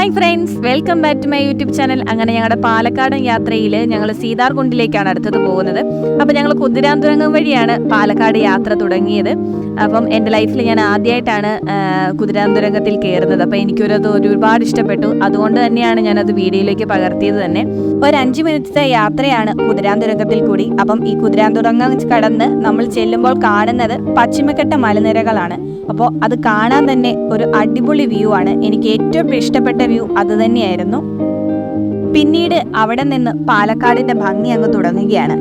Hi friends welcome back to my YouTube channel അങ്ങനെ ഞങ്ങളുടെ പാലക്കാടൻ യാത്രയിൽ ഞങ്ങൾ സീതാർകുണ്ടിലേക്കാണ് അടുത്തത് പോകുന്നത്. അപ്പോൾ ഞങ്ങൾ കുതിരാന്തുരങ്കം വഴിയാണ് പാലക്കാട് യാത്ര തുടങ്ങിയത്. അപ്പം എന്റെ ലൈഫിൽ ഞാൻ ആദ്യമായിട്ടാണ് കുതിരാന്തുരംഗത്തിൽ കയറുന്നത്. അപ്പോൾ എനിക്കൊരത് ഒരുപാട് ഇഷ്ടപ്പെട്ടു. അതുകൊണ്ട് തന്നെയാണ് ഞാനത് വീഡിയോയിലേക്ക് പകർത്തിയത് തന്നെ. ഒരു അഞ്ച് മിനിറ്റത്തെ യാത്രയാണ് കുതിരാന്തുരംഗത്തിൽ കൂടി. അപ്പം ഈ കുതിരാന്തുരംഗം കടന്ന് നമ്മൾ ചെല്ലുമ്പോൾ കാണുന്നത് പശ്ചിമഘട്ട മലനിരകളാണ്. അപ്പോൾ അത് കാണാൻ തന്നെ ഒരു അടിപൊളി വ്യൂ ആണ്. എനിക്ക് ഏറ്റവും ഇഷ്ടപ്പെട്ട വ്യൂ അത് തന്നെയായിരുന്നു. പിന്നീട് അവിടെ നിന്ന് പാലക്കാടിന്റെ ഭംഗി അങ്ങ് തുടങ്ങുകയാണ്.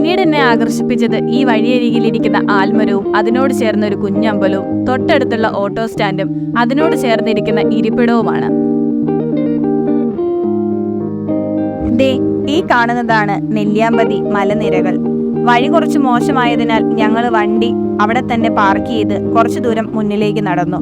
പിന്നീട് എന്നെ ആകർഷിപ്പിച്ചത് ഈ വഴിയരികിലിരിക്കുന്ന ആൽമരവും അതിനോട് ചേർന്ന ഒരു കുഞ്ഞമ്പലവും തൊട്ടടുത്തുള്ള ഓട്ടോ സ്റ്റാൻഡും അതിനോട് ചേർന്നിരിക്കുന്ന ഇരിപ്പിടവുമാണ്. ദേ ഈ കാണുന്നതാണ് നെല്ലിയാമ്പതി മലനിരകൾ. വഴി കുറച്ച് മോശമായതിനാൽ ഞങ്ങൾ വണ്ടി അവിടെ തന്നെ പാർക്ക് ചെയ്ത് കുറച്ചു ദൂരം മുന്നിലേക്ക് നടന്നു.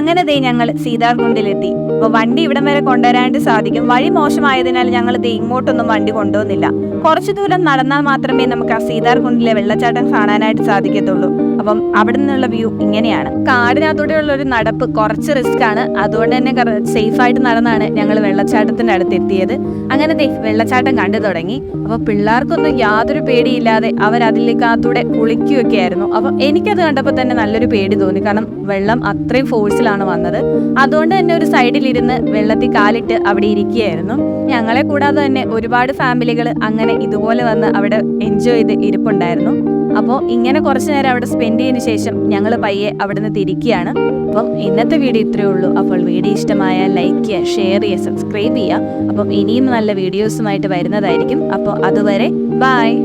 അങ്ങനെ ദേ ഞങ്ങൾ സീതാർകുണ്ടിലെത്തി. അപ്പൊ വണ്ടി ഇവിടം വരെ കൊണ്ടുവരാനായിട്ട് സാധിക്കും. വഴി മോശമായതിനാൽ ഞങ്ങൾ ദേ ഇങ്ങോട്ടൊന്നും വണ്ടി കൊണ്ടുവന്നില്ല. കുറച്ചു ദൂരം നടന്നാൽ മാത്രമേ നമുക്ക് ആ സീതാർകുണ്ടിലെ വെള്ളച്ചാട്ടം കാണാനായിട്ട് സാധിക്കത്തുള്ളൂ. അപ്പം അവിടെ നിന്നുള്ള വ്യൂ ഇങ്ങനെയാണ്. കാടിനകത്തൂടെയുള്ള ഒരു നടപ്പ് കുറച്ച് റിസ്ക് ആണ്. അതുകൊണ്ട് തന്നെ സേഫ് ആയിട്ട് നടന്നാണ് ഞങ്ങൾ വെള്ളച്ചാട്ടത്തിന്റെ അടുത്ത് എത്തിയത് അങ്ങനെ വെള്ളച്ചാട്ടം കണ്ടു തുടങ്ങി. അപ്പൊ പിള്ളേർക്കൊന്നും യാതൊരു പേടിയില്ലാതെ അവർ അതിലേക്കകത്തൂടെ കുളിക്കുകയൊക്കെ ആയിരുന്നു അപ്പൊ എനിക്കത് കണ്ടപ്പോൾ തന്നെ നല്ലൊരു പേടി തോന്നി. കാരണം വെള്ളം അത്രയും ഫോഴ്സിലാണ് വന്നത്. അതുകൊണ്ട് തന്നെ ഒരു സൈഡിലിരുന്ന് വെള്ളത്തിൽ കാലിട്ട് അവിടെ ഇരിക്കുകയായിരുന്നു. ഞങ്ങളെ കൂടാതെ തന്നെ ഒരുപാട് ഫാമിലികൾ അങ്ങനെ ഇതുപോലെ വന്ന് അവിടെ എൻജോയ് ചെയ്ത് ഇരിപ്പുണ്ടായിരുന്നു. അപ്പോൾ ഇങ്ങനെ കുറച്ച് നേരം അവിടെ സ്പെൻഡ് ചെയ്തതിന് ശേഷം ഞങ്ങൾ പയ്യെ നിന്ന് തിരിക്കുകയാണ്. അപ്പം ഇന്നത്തെ വീഡിയോ ഇത്രയേ ഉള്ളൂ. അപ്പോൾ വീഡിയോ ഇഷ്ടമായ ലൈക്ക് ചെയ്യുക ഷെയർ ചെയ്യുക സബ്സ്ക്രൈബ് ചെയ്യുക. അപ്പം ഇനിയും നല്ല വീഡിയോസുമായിട്ട് വരുന്നതായിരിക്കും. അപ്പോൾ അതുവരെ ബായ്